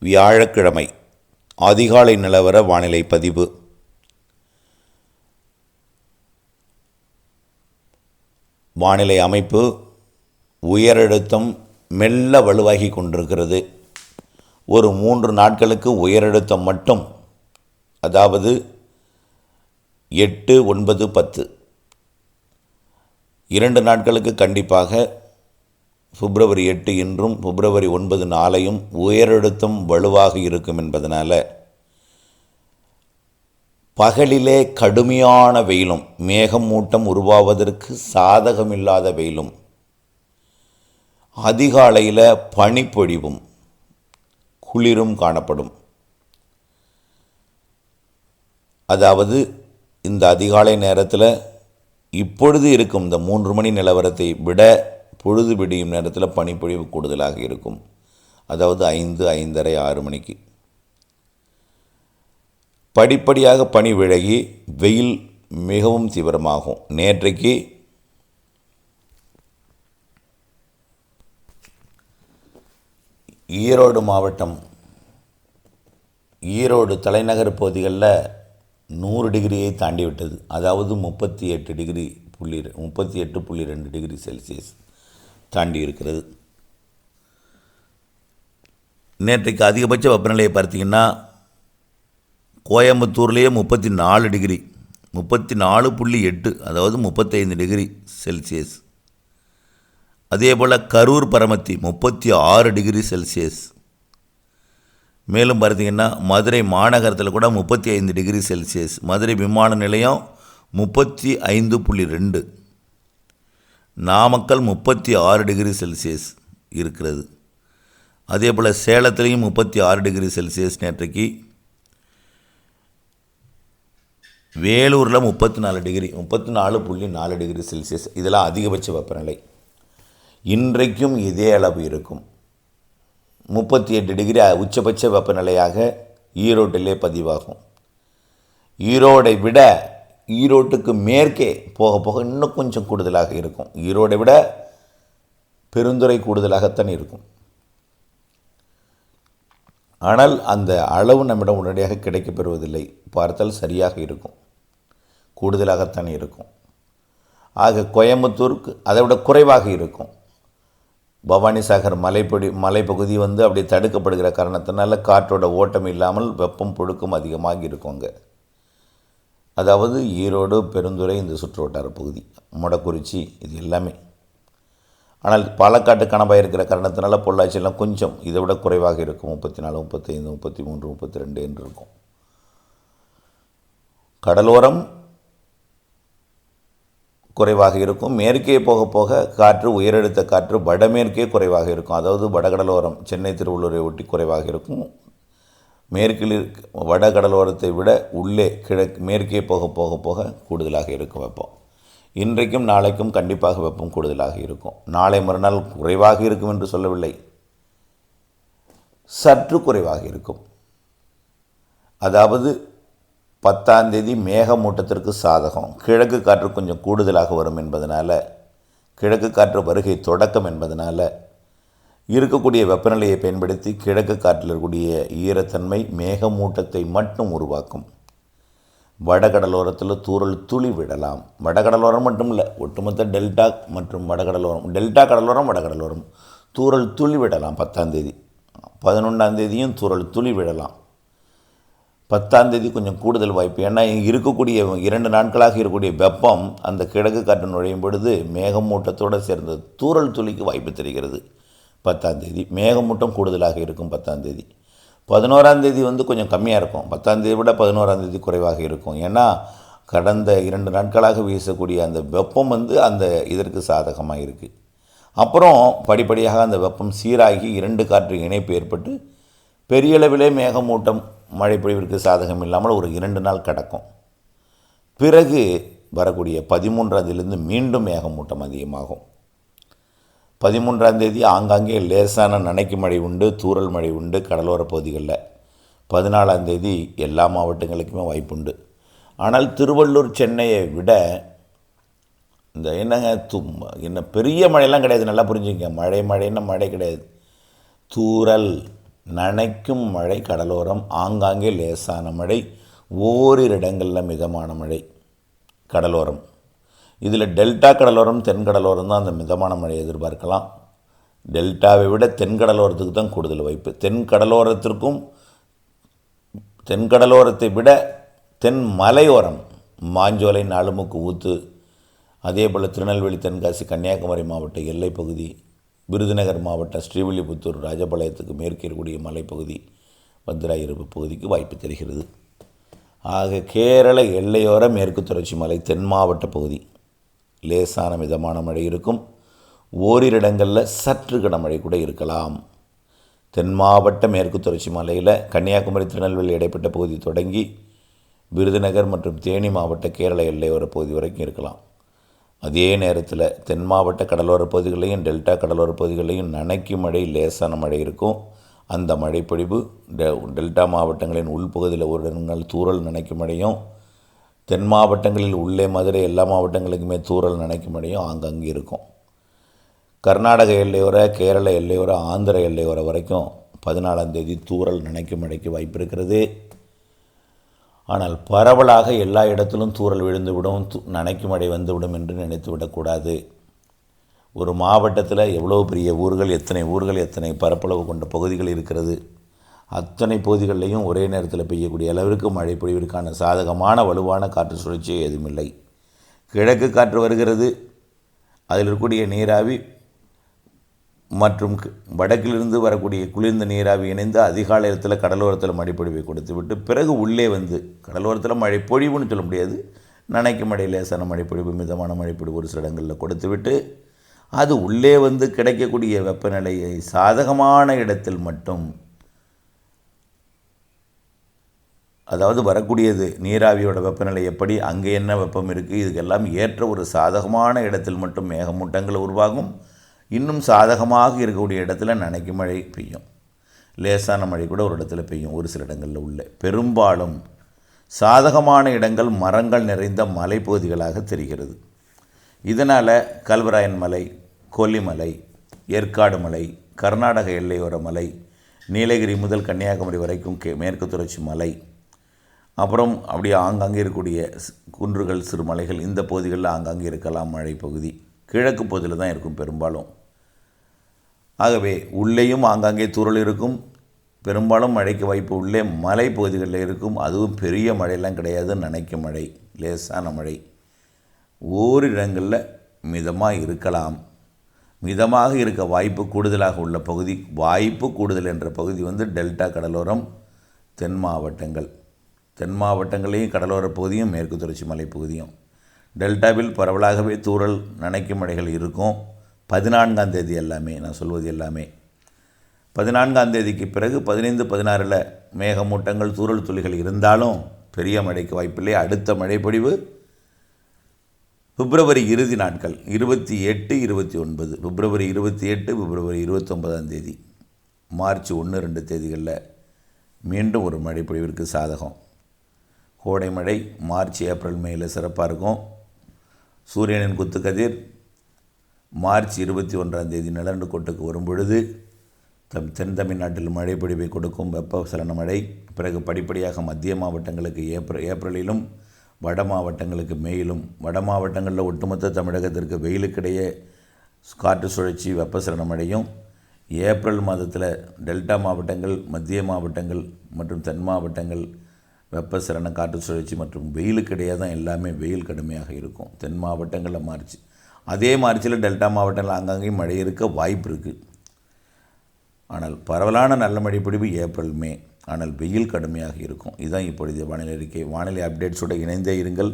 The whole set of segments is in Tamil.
வியாழக்கிழமை அதிகாலை நிலவர வானிலை பதிவு. வானிலை அமைப்பு உயரழுத்தம் மெல்ல வலுவாகி கொண்டிருக்கிறது. ஒரு மூன்று நாட்களுக்கு உயரழுத்தம் மட்டும் அதாவது எட்டு ஒன்பது பத்து. இரண்டு நாட்களுக்கு கண்டிப்பாக பிப்ரவரி எட்டு இன்றும் பிப்ரவரி ஒன்பது நாளையும் உயரழுத்தம் வலுவாக இருக்கும் என்பதனால் பகலிலே கடுமையான வெயிலும் மேகமூட்டம் உருவாவதற்கு சாதகமில்லாத வெயிலும் அதிகாலையில் பனிப்பொழிவும் குளிரும் காணப்படும். அதாவது இந்த அதிகாலை நேரத்தில் இப்பொழுது இருக்கும் இந்த மூன்று மணி நிலவரத்தை விட பொழுது விடியும் நேரத்தில் பனிப்பொழிவு கூடுதலாக இருக்கும். அதாவது ஐந்து ஐந்தரை ஆறு மணிக்கு. படிப்படியாக பனி விலகி வெயில் மிகவும் தீவிரமாகும். நேற்றைக்கு ஈரோடு மாவட்டம் ஈரோடு தலைநகர் பகுதிகளில் நூறு டிகிரியை தாண்டி விட்டது அதாவது முப்பத்தி எட்டு டிகிரி புள்ளி முப்பத்தி எட்டு புள்ளி ரெண்டு டிகிரி செல்சியஸ். தாண்டி இருக்கிறது நேற்றைக்கு அதிகபட்ச வெப்பநிலையை பார்த்தீங்கன்னா கோயம்புத்தூர்லேயே முப்பத்தி நாலு டிகிரி முப்பத்தி நாலு புள்ளி எட்டு அதாவது முப்பத்தைந்து டிகிரி செல்சியஸ். அதே போல் கரூர் பரமத்தி முப்பத்தி ஆறு டிகிரி செல்சியஸ். மேலும் பார்த்தீங்கன்னா மதுரை மாநகரத்தில் கூட முப்பத்தி ஐந்து டிகிரி செல்சியஸ். மதுரை விமான நிலையம் முப்பத்தி ஐந்து புள்ளி ரெண்டு. நாமக்கல் முப்பத்தி ஆறு டிகிரி செல்சியஸ் இருக்கிறது. அதே போல் சேலத்துலேயும் முப்பத்தி ஆறு டிகிரி செல்சியஸ் நேற்றைக்கு. வேலூரில் முப்பத்தி நாலு டிகிரி முப்பத்தி நாலு புள்ளி நாலு டிகிரி செல்சியஸ். இதெல்லாம் அதிகபட்ச வெப்பநிலை. இன்றைக்கும் இதே அளவு இருக்கும். முப்பத்தி எட்டு டிகிரி உச்சபட்ச வெப்பநிலையாக ஈரோட்டிலே பதிவாகும். ஈரோடை விட ஈரோட்டுக்கு மேற்கே போக போக இன்னும் கொஞ்சம் கூடுதலாக இருக்கும். ஈரோடை விட பெருந்துறை கூடுதலாகத்தான் இருக்கும். ஆனால் அந்த அளவு நம்மிடம் உடனடியாக கிடைக்கப் பெறுவதில்லை பார்த்தால் சரியாக இருக்கும். கூடுதலாகத்தான் இருக்கும். ஆக கோயம்புத்தூருக்கு அதை விட குறைவாக இருக்கும். பவானிசாகர் மலைப்பொடி மலைப்பகுதி வந்து அப்படி தடுக்கப்படுகிற காரணத்தினால காற்றோட ஓட்டம் இல்லாமல் வெப்பம் புழுக்கம் அதிகமாக இருக்கும் அங்கே. அதாவது ஈரோடு பெருந்துறை இந்த சுற்று வட்டார பகுதி மொடக்குறிச்சி இது எல்லாமே. ஆனால் பாலக்காட்டு கணபாக இருக்கிற காரணத்தினால பொள்ளாச்சியெல்லாம் கொஞ்சம் இதை விட குறைவாக இருக்கும். முப்பத்தி நாலு முப்பத்தைந்து முப்பத்தி மூன்று முப்பத்தி ரெண்டு என்று இருக்கும். கடலோரம் குறைவாக இருக்கும். மேற்கே போக போக காற்று உயரழுத்த காற்று வடமேற்கே குறைவாக இருக்கும். அதாவது வடகடலோரம் சென்னை திருவள்ளூரை ஒட்டி குறைவாக இருக்கும். மேற்கில் இருக்க வடகடலோரத்தை விட உள்ளே கிழக்கு மேற்கே போக போக போக கூடுதலாக இருக்கும் வெப்பம். இன்றைக்கும் நாளைக்கும் கண்டிப்பாக வெப்பம் கூடுதலாக இருக்கும். நாளை மறுநாள் குறைவாக இருக்கும் என்று சொல்லவில்லை. சற்று குறைவாக இருக்கும். அதாவது பத்தாம் தேதி மேகமூட்டத்திற்கு சாதகம். கிழக்கு காற்று கொஞ்சம் கூடுதலாக வரும் என்பதனால் கிழக்கு காற்று வருகை தொடக்கம் என்பதனால் இருக்கக்கூடிய வெப்பநிலையை பயன்படுத்தி கிழக்கு காற்றில் இருக்கக்கூடிய ஈரத்தன்மை மேகமூட்டத்தை மட்டும் உருவாக்கும். வடகடலோரத்தில் தூறல் துளி விடலாம். வடகடலோரம் மட்டும் இல்லை ஒட்டுமொத்த டெல்டா மற்றும் வடகடலோரம் டெல்டா கடலோரம் வடகடலோரம். தூறல் துளி விடலாம் பத்தாந்தேதி பதினொன்றாந்தேதியும் பதினொன்றாம் தேதியும் தூறல் துளி விடலாம். பத்தாந்தேதி கொஞ்சம் கூடுதல் வாய்ப்பு. ஏன்னா இருக்கக்கூடிய இரண்டு நாட்களாக இருக்கக்கூடிய வெப்பம் அந்த கிழக்கு காற்று நுழையும் பொழுது மேகமூட்டத்தோடு சேர்ந்த தூறல் துளிக்கு வாய்ப்பு தெரிகிறது. பத்தாம் தேதி. மேகமூட்டம் கூடுதலாக இருக்கும் பத்தாம் தேதி. பதினோராம் தேதி வந்து கொஞ்சம் கம்மியாக இருக்கும். பத்தாம் தேதி விட பதினோராம் தேதி குறைவாக இருக்கும். ஏன்னா கடந்த இரண்டு நாட்களாக வீசக்கூடிய அந்த வெப்பம் வந்து அந்த இதற்கு சாதகமாக இருக்குது அப்புறம் படிப்படியாக அந்த வெப்பம் சீராகி இரண்டு காற்று இணைப்பு ஏற்பட்டு பெரிய அளவிலே மேகமூட்டம் மழை பொழிவிற்கு சாதகம் இல்லாமல் ஒரு இரண்டு நாள் கிடக்கும். பிறகு வரக்கூடிய பதிமூன்றாந்தேதியிலிருந்து மீண்டும் மேகமூட்டம் அதிகமாகும். பதிமூன்றாம் தேதி ஆங்காங்கே லேசான நனைக்கு மழை உண்டு தூரல் மழை உண்டு கடலோர பகுதிகளில். பதினாலாம் தேதி எல்லா மாவட்டங்களுக்குமே வாய்ப்புண்டு. ஆனால் திருவள்ளூர் சென்னையை விட இந்த என்னங்க தும் என்ன பெரிய மழையெல்லாம் கிடையாது. நல்லா புரிஞ்சுங்க மழை மழைன்னா மழை கிடையாது. தூரல் நனைக்கும் மழை கடலோரம் ஆங்காங்கே லேசான மழை ஓரிரு இடங்களில் மிதமான மழை கடலோரம். இதில் டெல்டா கடலோரம் தென்கடலோரம் தான் அந்த மிதமான மழையை எதிர்பார்க்கலாம். டெல்டாவை விட தென்கடலோரத்துக்கு தான் கூடுதல் வாய்ப்பு. தென் கடலோரத்திற்கும் தென்கடலோரத்தை விட தென் மலையோரம் மாஞ்சோலை நாலுமுக்கு ஊத்து அதே போல் திருநெல்வேலி தென்காசி கன்னியாகுமரி மாவட்ட எல்லைப்பகுதி விருதுநகர் மாவட்டம் ஸ்ரீவில்லிபுத்தூர் ராஜபாளையத்துக்கு மேற்கே இருக்கக்கூடிய மலைப்பகுதி வந்திராயிருப்பு பகுதிக்கு வாய்ப்பு தெரிகிறது. ஆக கேரள எல்லையோர மேற்கு தொடர்ச்சி மலை தென் மாவட்ட பகுதி. லேசான மிதமான மழை இருக்கும். ஓரிரு இடங்களில் சற்று கனமழை கூட இருக்கலாம். தென் மாவட்ட மேற்கு தொடர்ச்சி மலையில் கன்னியாகுமரி திருநெல்வேலி இடைப்பட்ட பகுதி தொடங்கி விருதுநகர் மற்றும் தேனி மாவட்ட கேரள எல்லையோர பகுதி வரைக்கும் இருக்கலாம். அதே நேரத்தில் தென் மாவட்ட கடலோர பகுதிகளையும் டெல்டா கடலோர பகுதிகளையும் நனைக்கு மழை லேசான மழை இருக்கும். அந்த மழைப்பொழிவு டெ டெல்டா மாவட்டங்களின் உள்பகுதியில் ஒரு ரெண்டு தூரல் நனைக்கும் மழையும் தென் மாவட்டங்களில் உள்ளே மதுரை எல்லா மாவட்டங்களுக்குமே தூரல் நனைக்கும் மழையும் அங்கங்கே இருக்கும். கர்நாடக எல்லையோர கேரள எல்லையோர ஆந்திர எல்லையோர வரைக்கும் பதினாலாம் தேதி தூரல் நனைக்கும் அடைக்கு வாய்ப்பு இருக்கிறது. ஆனால் பரவலாக எல்லா இடத்திலும் தூறல் விழுந்துவிடும் து நனைக்கும் வந்துவிடும் என்று நினைத்து விடக்கூடாது ஒரு மாவட்டத்தில் எவ்வளோ பெரிய ஊர்கள் எத்தனை ஊர்கள் எத்தனை பரப்பளவு கொண்ட பகுதிகள் இருக்கிறது? அத்தனை பகுதிகளிலையும் ஒரே நேரத்தில் பெய்யக்கூடிய அளவிற்கு மழை பொழிவிற்கான சாதகமான வலுவான காற்று சுழற்சி எதுவுமில்லை. கிழக்கு காற்று வருகிறது. அதில் இருக்கக்கூடிய நீராவி மற்றும் வடக்கிலிருந்து வரக்கூடிய குளிர்ந்த நீராவி இணைந்து அதிகாலை நேரத்தில் கடலோரத்தில் மழைப்பொழிவை கொடுத்துவிட்டு பிறகு உள்ளே வந்து கடலோரத்தில் மழை பொழிவுன்னு சொல்ல முடியாது. நனைக்கும் மழை லேசான மழைப்பொழிவு மிதமான மழைப்பொழிவு ஒரு சில இடங்களில் கொடுத்துவிட்டு அது உள்ளே வந்து கிடைக்கக்கூடிய வெப்பநிலையை சாதகமான இடத்தில் மட்டும் அதாவது வரக்கூடியது நீராவியோட வெப்பநிலை எப்படி அங்கே என்ன வெப்பம் இருக்குது இதுக்கெல்லாம் ஏற்ற ஒரு சாதகமான இடத்தில் மட்டும் மேகமூட்டங்கள் உருவாகும். இன்னும் சாதகமாக இருக்கக்கூடிய இடத்துல நனைக்கு மழை பெய்யும். லேசான மழை கூட ஒரு இடத்துல பெய்யும் ஒரு சில இடங்களில் உள்ள. பெரும்பாலும் சாதகமான இடங்கள் மரங்கள் நிறைந்த மலைப்பகுதிகளாக தெரிகிறது. இதனால் கல்வராயன் மலை கொல்லிமலை ஏற்காடு மலை கர்நாடக எல்லையோர மலை நீலகிரி முதல் கன்னியாகுமரி வரைக்கும் கே மேற்கு தொடர்ச்சி மலை அப்புறம் அப்படியே ஆங்காங்கே இருக்கக்கூடிய குன்றுகள் சிறு மலைகள் இந்த பகுதிகளில் ஆங்காங்கே இருக்கலாம் மழை பகுதி. கிழக்கு பகுதியில் தான் இருக்கும் பெரும்பாலும். ஆகவே உள்ளேயும் ஆங்காங்கே தூறல் இருக்கும். பெரும்பாலும் மழைக்கு வாய்ப்பு உள்ளே மலை பகுதிகளில் இருக்கும். அதுவும் பெரிய மழையெல்லாம் கிடையாது நினைக்கும் மழை லேசான மழை. ஓரிடங்களில் மிதமாக இருக்கலாம். மிதமாக இருக்க வாய்ப்பு கூடுதலாக உள்ள பகுதி வாய்ப்பு கூடுதல் என்ற பகுதி வந்து டெல்டா கடலோரம் தென் மாவட்டங்கள். தென் மாவட்டங்களையும் கடலோரப் பகுதியும் மேற்கு தொடர்ச்சி மலைப்பகுதியும் டெல்டாவில் பரவலாகவே தூறல் நனைக்கும் மழைகள் இருக்கும். பதினான்காம் தேதி எல்லாமே நான் சொல்வது எல்லாமே. பதினான்காம் தேதிக்கு பிறகு பதினைந்து பதினாறில் மேகமூட்டங்கள் தூறல் துளிகள் இருந்தாலும் பெரிய மழைக்கு வாய்ப்பில்லை. அடுத்த மழைப்பொழிவு பிப்ரவரி இறுதி நாட்கள் இருபத்தி எட்டு இருபத்தி ஒன்பது. பிப்ரவரி இருபத்தி எட்டு பிப்ரவரி இருபத்தொன்பதாம் தேதி. மார்ச் ஒன்று ரெண்டு தேதிகளில் மீண்டும் ஒரு மழைப்பொழிவிற்கு சாதகம். கோடை மழை மார்ச் ஏப்ரல் மேயில் சிறப்பாக இருக்கும். சூரியனின் குத்துக்கதிர் மார்ச் இருபத்தி ஒன்றாம் தேதி நிலண்டு கோட்டுக்கு வரும் பொழுது தம் தென் தமிழ்நாட்டில் மழை பொழிவை கொடுக்கும் வெப்பசலன மழை பிறகு படிப்படியாக மத்திய மாவட்டங்களுக்கு ஏப்ரல் ஏப்ரலிலும் வட மாவட்டங்களுக்கு மேயிலும் வட மாவட்டங்களில் ஒட்டுமொத்த தமிழகத்திற்கு வெயிலுக்கிடையே காற்று சுழற்சி வெப்பசலன மழையும் ஏப்ரல் மாதத்தில் டெல்டா மாவட்டங்கள் மத்திய மாவட்டங்கள் மற்றும் தென் மாவட்டங்கள் வெப்பசலன காற்று சுழற்சி மற்றும் வெயிலுக்கிடையே தான் எல்லாமே வெயில் கடுமையாக இருக்கும். தென் மாவட்டங்களில் மார்ச் அதே மார்ச்சில் டெல்டா மாவட்டங்கள் அங்கங்கேயும் மழை இருக்க வாய்ப்பு இருக்குது ஆனால் பரவலான நல்ல மழைப்பொழிவு ஏப்ரல் மே. ஆனால் வெயில் கடுமையாக இருக்கும். இதுதான் இப்பொழுதைய வானிலை அறிக்கை. வானிலை அப்டேட்ஸோடு இணைந்தே இருங்கள்.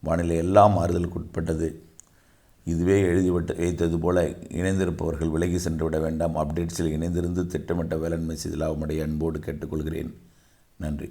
வானிலை எல்லாம் மாறுதலுக்கு உட்பட்டது. இதுவே எழுதிவிட்டு வைத்தது போல இணைந்திருப்பவர்கள் விலகி சென்று விட வேண்டாம். அப்டேட்ஸில் இணைந்திருந்து திட்டமிட்ட வேளாண்மை செய்து லாபமடைய அன்போடு கேட்டுக்கொள்கிறேன். நன்றி.